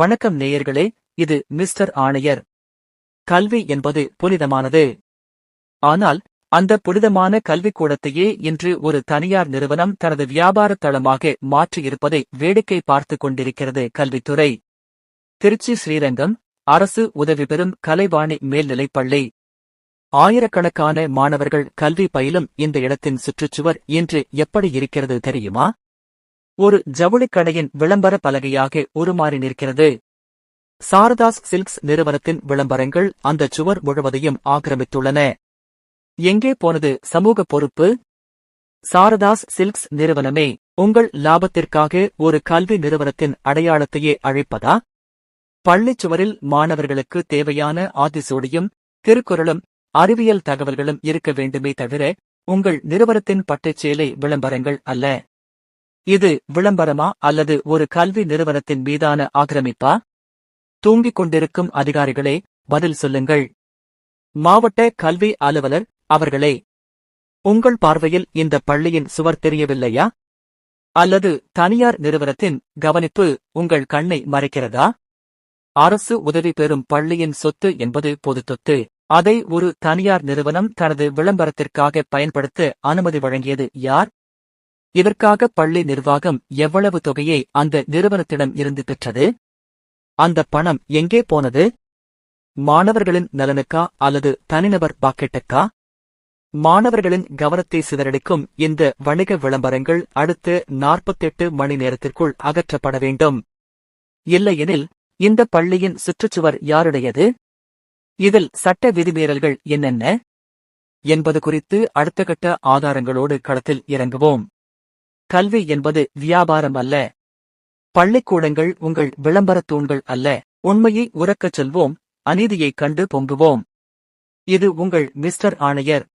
வணக்கம் நேயர்களே இது மிஸ்டர் ஆணையர். கல்வி என்பது புனிதமானது. ஆனால் அந்த புனிதமான கல்விக்கூடத்தையே இன்று ஒரு தனியார் நிறுவனம் தனது வியாபார தளமாக மாற்றியிருப்பதை வேடிக்கை பார்த்துக் கொண்டிருக்கிறது கல்வித்துறை. திருச்சி ஸ்ரீரங்கம் அரசு உதவி பெறும் கலைவாணி மேல்நிலைப் பள்ளி. ஆயிரக்கணக்கான மாணவர்கள் கல்வி பயிலும் இந்த இடத்தின் சுற்றுச்சுவர் இன்று எப்படி இருக்கிறது தெரியுமா? ஒரு ஜவுளிக் கடையின் விளம்பர பலகையாக உருமாறி நிற்கிறது. சாரதாஸ் சில்க்ஸ் நிறுவனத்தின் விளம்பரங்கள் அந்த சுவர் முழுவதையும் ஆக்கிரமித்துள்ளன. எங்கே போனது சமூக பொறுப்பு? சாரதாஸ் சில்க்ஸ் நிறுவனமே உங்கள் லாபத்திற்காக ஒரு கல்வி நிறுவனத்தின் அடையாளத்தையே அழைப்பதா? பள்ளிச் சுவரில் மாணவர்களுக்கு தேவையான ஆதிசூடியும் திருக்குறளும் அறிவியல் தகவல்களும் இருக்க வேண்டுமே தவிர உங்கள் நிறுவனத்தின் பட்டுச்சேலை விளம்பரங்கள் அல்ல. இது விளம்பரமா அல்லது ஒரு கல்வி நிறுவனத்தின் மீதான ஆக்கிரமிப்பா? தூங்கிக் கொண்டிருக்கும் அதிகாரிகளே பதில் சொல்லுங்கள். மாவட்ட கல்வி அலுவலர் அவர்களே உங்கள் பார்வையில் இந்த பள்ளியின் சுவர் தெரியவில்லையா? அல்லது தனியார் நிறுவனத்தின் கவனிப்பு உங்கள் கண்ணை மறைக்கிறதா? அரசு உதவி பெறும் பள்ளியின் சொத்து என்பது பொது சொத்து அதை ஒரு தனியார் நிறுவனம் தனது விளம்பரத்திற்காக பயன்படுத்த அனுமதி வழங்கியது யார்? இதற்காக பள்ளி நிர்வாகம் எவ்வளவு தொகையை அந்த நிறுவனத்திடம் இருந்து பெற்றது? அந்த பணம் எங்கே போனது? மாணவர்களின் நலனுக்கா அல்லது தனிநபர் பாக்கெட்டுக்கா? மாணவர்களின் கவனத்தை சிதறடிக்கும் இந்த வணிக விளம்பரங்கள் அடுத்த நாற்பத்தெட்டு மணி நேரத்திற்குள் அகற்றப்பட வேண்டும். இல்லையெனில் இந்த பள்ளியின் சுற்றுச்சுவர் யாருடையது? இதில் சட்ட விதிமீறல்கள் என்னென்ன? என்பது குறித்து அடுத்த கட்ட ஆதாரங்களோடு களத்தில் இறங்குவோம். கல்வி என்பது வியாபாரம் அல்ல. பள்ளிக்கூடங்கள் உங்கள் விளம்பரத் தூண்கள் அல்ல. உண்மையை உறக்கச் சொல்வோம் அநீதியைக் கண்டு பொங்குவோம். இது உங்கள் மிஸ்டர் ஆணையர்.